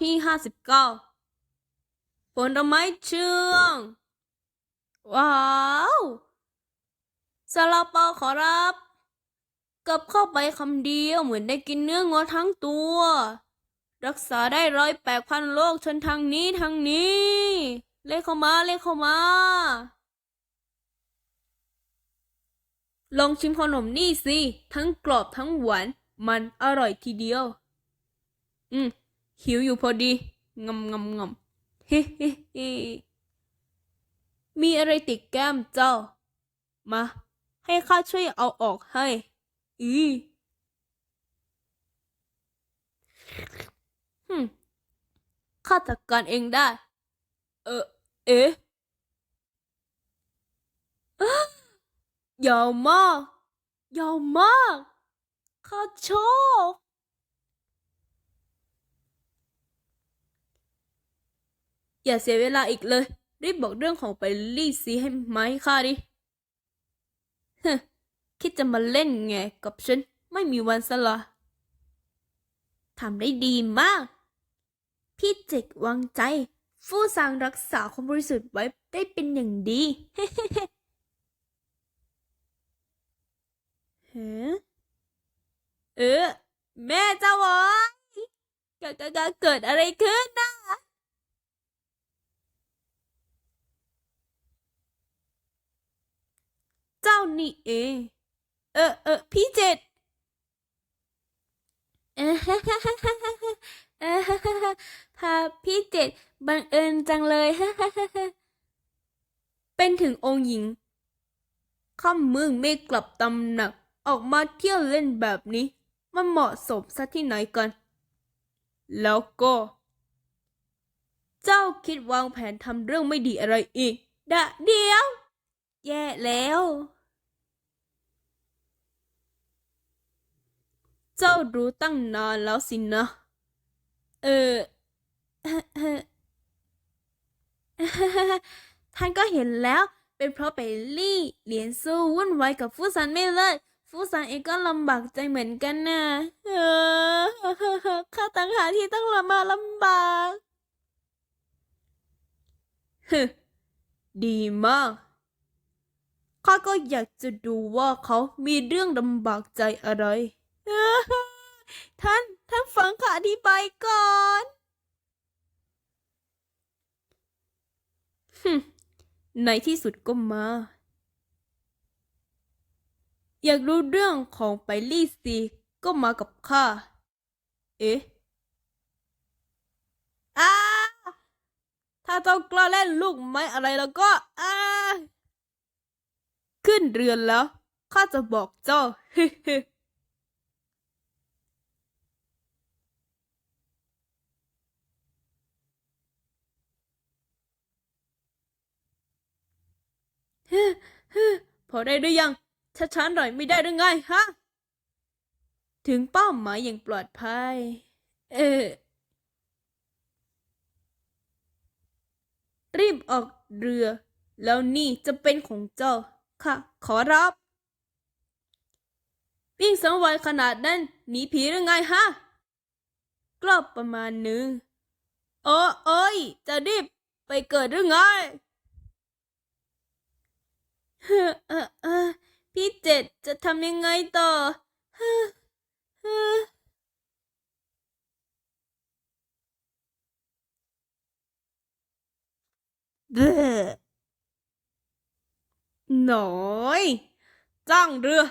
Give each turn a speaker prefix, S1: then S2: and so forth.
S1: ที่ห้าสิบเก้าผลไม้เชื่อง ว้าวซาลาเปาขอรับกับเข้าไปคำเดียวเหมือนได้กินเนื้องอทั้งตัว รักษาได้ร้อยแปดพันโรคชนทางนี้ทางนี้ เลขเข้ามาเลขเข้ามา ลองชิมขนมนี่สิ ทั้งกรอบทั้งหวาน มันอร่อยทีเดียว อืม หิวอยู่พอดีงำงำงำเฮ้เฮ้เฮ้มีอะไรติดแก้มเจ้า มา ให้ข้าช่วยเอาออกให้อีฮึข้าจัดการเองได้ เออ เอ๊ะยาวมากยาวมาก ข้าชอบ อย่าเสียเวลาอีกเลย รีบบอกเรื่องของไปลี่ซีให้ไหมาให้ข้าดิฮึคิดจะมาเล่นไงกับฉัน ไม่มีวันสละทำได้ดีมาก พี่เจกวางใจ ฟู่ซางรักษาความบริสุทธิ์ไว้ได้เป็นอย่างดีเฮ้เออแม่เจ้าวอยเกิดเกิดเกิดอะไรขึ้นนะ เจ้านี่เอง เออเออพี่เจ็ดเออเออพาพี่เจ็ดบังเอิญจังเลย เป็นถึงองค์หญิงข้ามมืองไม่กลับตำหนัก ออกมาเที่ยวเล่นแบบนี้ มันเหมาะสมซะที่ไหนกัน แล้วก็ เจ้าคิดวางแผนทำเรื่องไม่ดีอะไรอีก ดะเดียว แล้ว เจ้ารู้ตั้งนานแล้วสินะ เออ ท่านก็เห็นแล้ว เป็นเพราะไปลี่เหรียญสู้วุ่นวายกับฟูซันไม่เลิกฟูซันเองก็ลำบากใจเหมือนกันนะเออข้าต่างหากที่ต้องลำมาลำบากฮึดีมาก ข้าก็อยากจะดูว่าเขามีเรื่องลำบากใจอะไร ท่าน ท่านฟังข้าอธิบายก่อนฮึในที่สุดก็มา อยากรู้เรื่องของไปลี่ซีก็มากับข้า เอ๊ะอ้าถ้าเจ้ากล้าเล่นลูกไม้อะไรแล้วก็อ้า ขึ้นเรือนแล้ว ข้าจะบอกเจ้าพอได้หรือยังช้าๆหน่อยไม่ได้หรือไงฮะ ถึงเป้าหมายอย่างปลอดภัย เออ รีบออกเรือ แล้วนี่จะเป็นของเจ้า ค่ะ ขอรับ วิ่งสังไวขนาดนั้นหนีผีหรือไงฮะกรอบประมาณหนึ่งโอ้เอ้ย จะรีบไปเกิดหรือไงเฮ้ออเออพี่เจ็ดจะทำยังไงต่อเฮ้อเฮ้อเบ้ น่อยจ้างเรือ